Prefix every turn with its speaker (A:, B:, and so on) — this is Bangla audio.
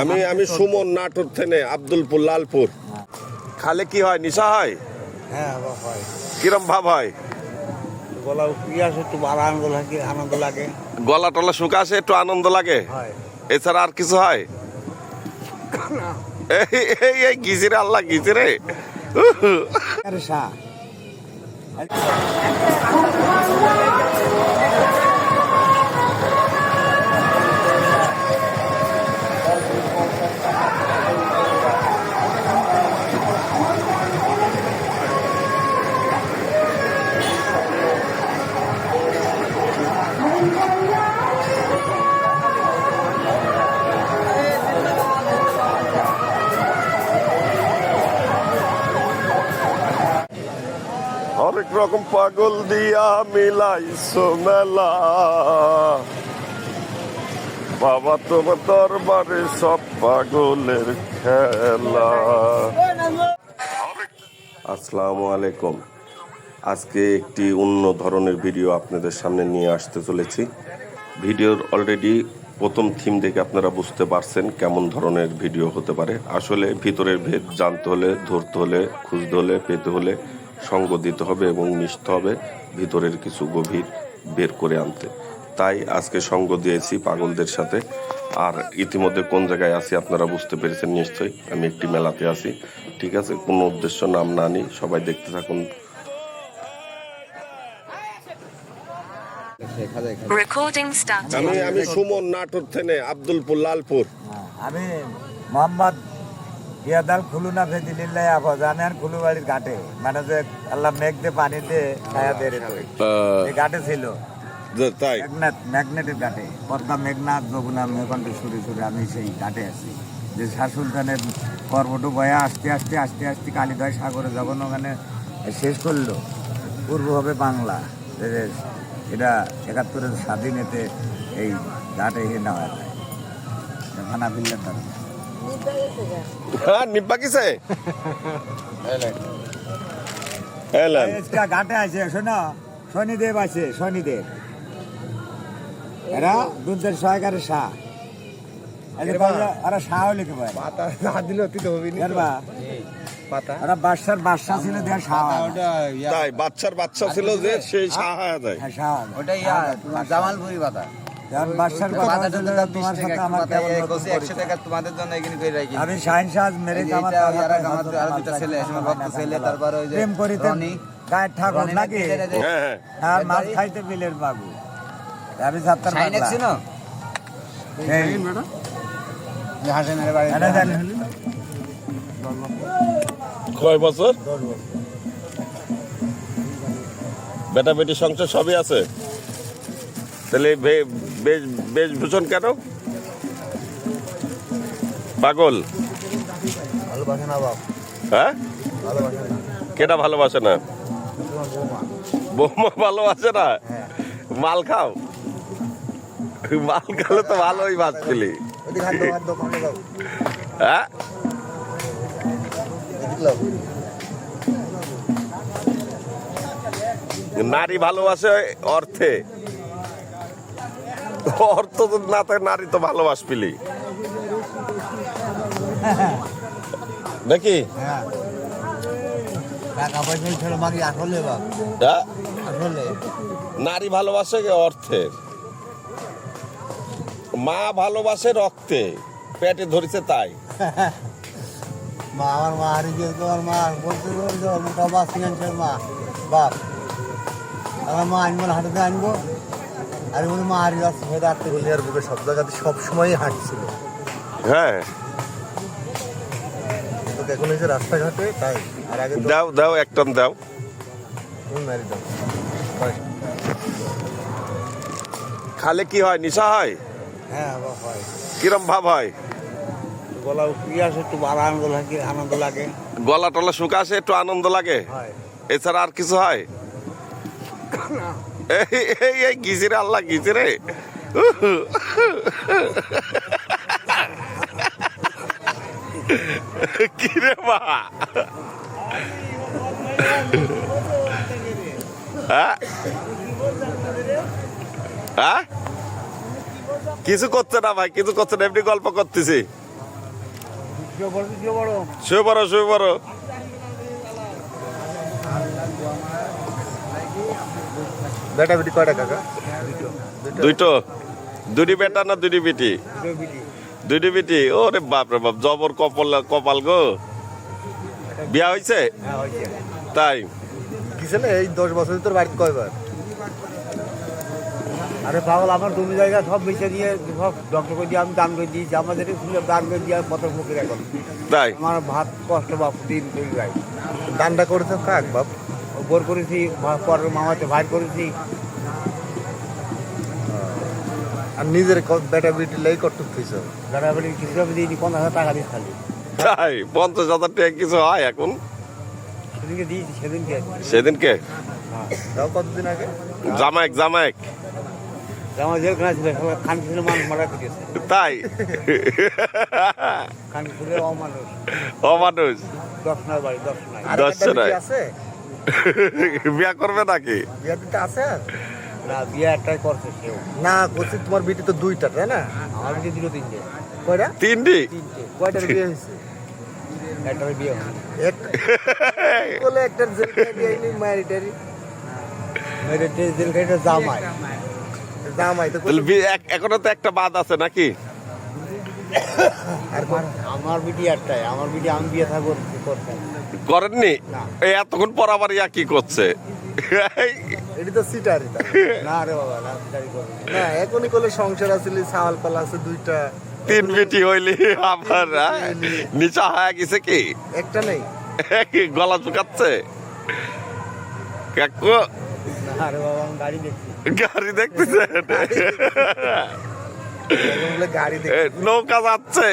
A: আমি আমি সুমন নাটোর থেকে আব্দুলপুর লালপুর। খালে কি হয়? নিশা হয়?
B: হ্যাঁ হয়।
A: কিরম ভাব হয়?
B: গলা উঠে একটু আনন্দ লাগে আনন্দ লাগে।
A: গলা টলা শুকা আসে একটু আনন্দ লাগে? এছাড়া আর কিছু হয়? এই এই এই গিজিরে আল্লাহ গিজিরে
B: আরে
A: রকম পাগল দিয়া মিলাইছো মেলা। বাবা, তোমার দরবারে সব পাগলের খেলা। আসসালামু আলাইকুম। আজকে একটি অন্য ধরনের ভিডিও আপনাদের সামনে নিয়ে আসতে চলেছি। ভিডিওর অলরেডি প্রথম থিম দেখে আপনারা বুঝতে পারছেন কেমন ধরনের ভিডিও হতে পারে। আসলে ভিতরের ভেদ জানতে হলে, ধরতে হলে, খুঁজতে হলে, পেতে হলে সঙ্গ দিতে হবে এবং মিশতে হবে ভিতরের কিছু গভীর বের করে আনতে। তাই আজকে সঙ্গ দিয়েছি পাগলদের সাথে। আর ইতিমধ্যে কোন জায়গায় আছি আপনারা বুঝতে পেরেছেন নিশ্চয়ই। আমি একটি মেলাতে আছি ঠিক আছে? কোনো উদ্দেশ্য নাম না নিই সবাই দেখতে থাকুন। আমি আমি সুমন নাটোর থেকে আব্দুলপুর লালপুর।
B: আমি মোহাম্মদ ইয়াদাল খুলুনা ফেদিলিল্লাহ আফাজানের খুলুবাড়ির ঘাটে। মানে যে আল্লাহ মেঘ দিয়ে পানি দিয়ে ছায়া দিয়ে ঘাটে ছিল।
A: তাই?
B: ম্যাগনেট ম্যাগনেটের ঘাটে। পদ্মা মেঘনাথ যমুনা মেঘণ্ড সুরে সুরে আমি সেই ঘাটে আছি। যে শাহ সুলতানের পর্বটু বয়া আসতে আসতে আসতে আসতে কালিদয় সাগরে যখন ওখানে শেষ করল। পূর্ব হবে বাংলা। এটা একাত্তরের স্বাধীনেতে এই ঘাটে এসে নেওয়া যায়। ফানা বিল্লার দ্বারা
A: হ্যাঁ নিব্বা কিসে এলেন
B: ঘাটে আছে শোনো। শনিদেব আছে শনিদেব। এরা দুধের সহকারে শাহ ওরা শাহ লিখে পায়
C: পাতা না দিলে তুই তো হবি নি পাতা?
B: ওরা বাদশার বাদশা ছিল দেওয়ার শাহ হয়
A: তাই বাচ্চার বাচ্চা ছিল যে সেই সাহা যায়।
B: হ্যাঁ, শাহ
C: ওটা ইয়া জামালপুরি পাতা।
B: আমি শাহিন শাহ মেরে
C: আর আরও তারপরে
B: প্রেম করিতে গায়ের ঠাকুর নাকি?
C: যে-
A: হ্যাঁ হ্যাঁ।
B: আর মাছ খাইতে বিলের বাবু। আমি।
A: কয় বছর? বেটা বেটি সংসার সবই আছে? তাহলে বেশ- বেশভূষণ কেন? পাগল। হ্যাঁ? কেটা ভালোবাসে না?
C: বৌমা
A: ভালোবাসে না? মাল খাও। মাল খালে তো ভালোই
C: দাও।
A: হ্যাঁ? নারী ভালোবাসে অর্থে। অর্থ তো না থাকে নারী তো ভালোবাস পেলি নাকি?
C: হ্যাঁ।
A: হ্যাঁ? নারী ভালোবাসে অর্থের মা ভালোবাসে রক্তে পেটে ধরেছে তাই।
C: মা আমার মা হারিয়ে তোমার মা বলতে বলছে মোটা বাস মা। বাপ আমার মা আনব না হাঁটাতে আনব? আর বলে মা হারিয়ে যাচ্ছে হয়ে রাখতে দুনিয়ার বুকে সব জায়গাতে সব সময় হাঁটছিল।
A: হ্যাঁ।
C: তোকে এখন এই যে রাস্তাঘাটে তাই? আর আগে তো
A: দাও দাও এক টন দাও।
C: তুমি মারি দাও
A: খালে কি হয় নিশা হয়?
B: হ্যাঁ হয়।
A: কিরম ভাব হয়?
B: গলা উঠে আসে একটু ভালো আনন্দ লাগে আনন্দ লাগে।
A: গলা টলা শুকা আসে একটু আনন্দ লাগে?
B: হয়।
A: এছাড়া আর কিছু হয়? এই এই গিজিরে আল্লাহ গিজিরে কিরে মা? হ্যাঁ? হ্যাঁ? কিছু করছে না ভাই কিছু করছে না এমনি গল্প করতেছি।
D: কেউ বড়
A: শুয়ে পড়ো শুয়ে পড়ো।
C: বেটা বেটি কয়টা কাকা?
A: দুইটো। দুটি বেটা না দুটি বেটি? দুটি বেটি। ওরে বাপ রে বাপ জবর কপাল কপাল গো। বিয়া হয়েছে
D: হ্যাঁ
A: তাই?
C: কিসেলে এই দশ বছর তোর বাড়িতে কয়বার?
D: আরে পাগল আমার জমি জায়গা সব বেঁচে দিয়ে সব ডক্টর করে দিয়ে আমি দান করে দিয়েছি। আমাদের ফুলে দান করে দিয়ে কত মুখে এখন
A: তাই?
D: আমার ভাত কষ্ট বাপ দিন চলে যায়।
C: দানটা করেছে কাক বাপ?
D: বোর করেছি পরের মামাতে ভাই করেছি।
C: আর নিজের বেটা বেটি লাই
D: বলি কিছু দিইনি পঞ্চাশ হাজার টাকা দিস খালি।
A: তাই পঞ্চাশ হাজার টাকা কিছু হয় এখন?
D: সেদিনকে দিয়েছি সেদিনকে।
A: সেদিনকে?
C: তাও কতদিন আগে?
A: জামাইক জামাইক।
D: জেলখানা ছিল খান ছিল মানুষ মারা
A: তাই?
D: খান ছিল অমানুষ।
A: অমানুষ।
D: দশ নয় বাড়ি দশ নয়।
A: দশ
C: আছে?
A: বিয়া করবে নাকি?
C: বিয়া দিতে আছে?
D: না বিয়ে একটাই করছে সেও।
C: না তোমার বেটি তো দুইটা তাই না?
D: আমার দিল তিনটে।
C: কয়টা?
A: তিনটি?
C: তিনটে। কয়টার বিয়ে হয়েছে?
D: একটার বিয়ে
C: বলে জেল
D: খাইটা জামাই।
C: জামাই
A: এখনও তো একটা বাদ আছে নাকি?
C: আর
D: আমার বিটি একটাই আমার বিটি আমি বিয়ে থাকব করতাম
A: করেননি? এই এতক্ষণ পর আবার ইয়া কি করছে?
C: এটি তো সিটারি
D: না রে বাবা না গাড়ি
C: না এখনই করলে সংসার আছে ছাওয়াল পালা আছে দুইটা।
A: তিন বেটি হইলি আবার নিচা হয়ে গেছে কি?
C: একটা নেই।
A: গলা চুকাচ্ছে কাকু?
D: গাড়ি
A: গাড়ি দেখতেছে নৌকা যাচ্ছে।